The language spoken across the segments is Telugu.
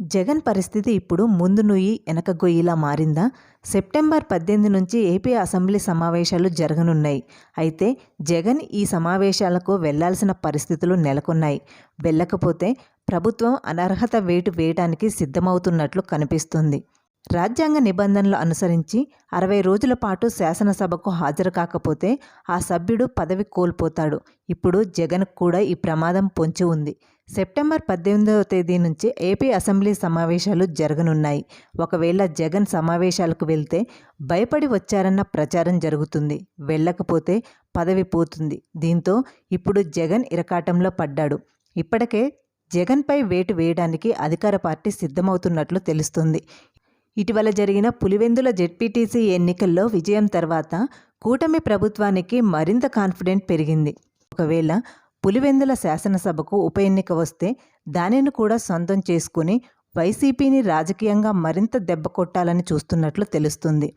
జగన్ పరిస్థితి ఇప్పుడు ముందు నుయ్యి వెనక గొయ్యిలా మారిందా? సెప్టెంబర్ పద్దెనిమిది నుంచి ఏపీ అసెంబ్లీ సమావేశాలు జరగనున్నాయి. అయితే జగన్ ఈ సమావేశాలకు వెళ్ళాల్సిన పరిస్థితులు నెలకొన్నాయి. వెళ్ళకపోతే ప్రభుత్వం అనర్హత వేటు వేయడానికి సిద్ధమవుతున్నట్లు కనిపిస్తుంది. రాజ్యాంగ నిబంధనలు అనుసరించి అరవై రోజుల పాటు శాసనసభకు హాజరు కాకపోతే ఆ సభ్యుడు పదవి కోల్పోతాడు. ఇప్పుడు జగన్ కూడా ఈ ప్రమాదం పొంచి ఉంది. సెప్టెంబర్ పద్దెనిమిదవ తేదీ నుంచి ఏపీ అసెంబ్లీ సమావేశాలు జరగనున్నాయి. ఒకవేళ జగన్ సమావేశాలకు వెళ్తే భయపడి వచ్చారన్న ప్రచారం జరుగుతుంది. వెళ్ళకపోతే పదవి పోతుంది. దీంతో ఇప్పుడు జగన్ ఇరకాటంలో పడ్డాడు. ఇప్పటికే జగన్పై వేటు వేయడానికి అధికార పార్టీ సిద్ధమవుతున్నట్లు తెలుస్తుంది. ఇటీవల జరిగిన పులివెందుల జెడ్పీటీసీ ఎన్నికల్లో విజయం తర్వాత కూటమి ప్రభుత్వానికి మరింత కాన్ఫిడెంట్ పెరిగింది. ఒకవేళ పులివెందుల శాసనసభకు ఉప ఎన్నిక వస్తే దానిని కూడా సొంతం చేసుకుని వైసీపీని రాజకీయంగా మరింత దెబ్బ కొట్టాలని చూస్తున్నట్లు తెలుస్తుంది.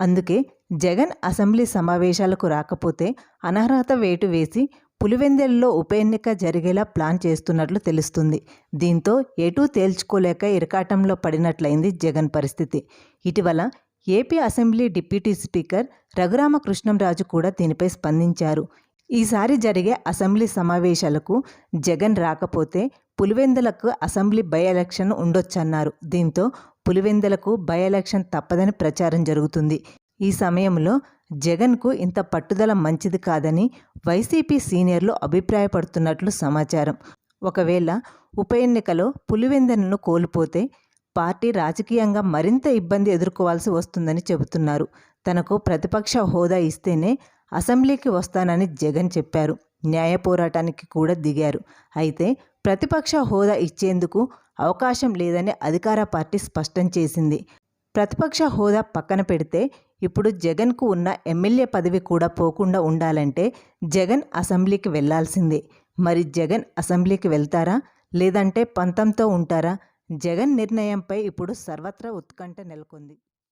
అందుకే జగన్ అసెంబ్లీ సమావేశాలకు రాకపోతే అనర్హత వేటు వేసి పులివెందెల్లో ఉప ఎన్నిక జరిగేలా ప్లాన్ చేస్తున్నట్లు తెలుస్తుంది. దీంతో ఎటూ తేల్చుకోలేక ఇరకాటంలో పడినట్లయింది జగన్ పరిస్థితి. ఇటీవల AP assembly deputy speaker Raghuramakrishnamraju కూడా దీనిపై స్పందించారు. ఈసారి జరిగే అసెంబ్లీ సమావేశాలకు జగన్ రాకపోతే పులివెందులకు అసెంబ్లీ బై ఎలక్షన్ ఉండొచ్చన్నారు. దీంతో పులివెందులకు బై ఎలక్షన్ తప్పదని ప్రచారం జరుగుతుంది. ఈ సమయంలో జగన్కు ఇంత పట్టుదల మంచిది కాదని వైసీపీ సీనియర్లు అభిప్రాయపడుతున్నట్లు సమాచారం. ఒకవేళ ఉప ఎన్నికలో పులివెందనను కోల్పోతే పార్టీ రాజకీయంగా మరింత ఇబ్బంది ఎదుర్కోవాల్సి వస్తుందని చెబుతున్నారు. తనకు ప్రతిపక్ష హోదా ఇస్తేనే అసెంబ్లీకి వస్తానని జగన్ చెప్పారు. న్యాయ పోరాటానికి కూడా దిగారు. అయితే ప్రతిపక్ష హోదా ఇచ్చేందుకు అవకాశం లేదని అధికార పార్టీ స్పష్టం చేసింది. ప్రతిపక్ష హోదా పక్కన పెడితే ఇప్పుడు జగన్కు ఉన్న ఎమ్మెల్యే పదవి కూడా పోకుండా ఉండాలంటే జగన్ అసెంబ్లీకి వెళ్ళాల్సిందే. మరి జగన్ అసెంబ్లీకి వెళ్తారా? లేదంటే పంతంతో ఉంటారా? జగన్ నిర్ణయంపై ఇప్పుడు సర్వత్రా ఉత్కంఠ నెలకొంది.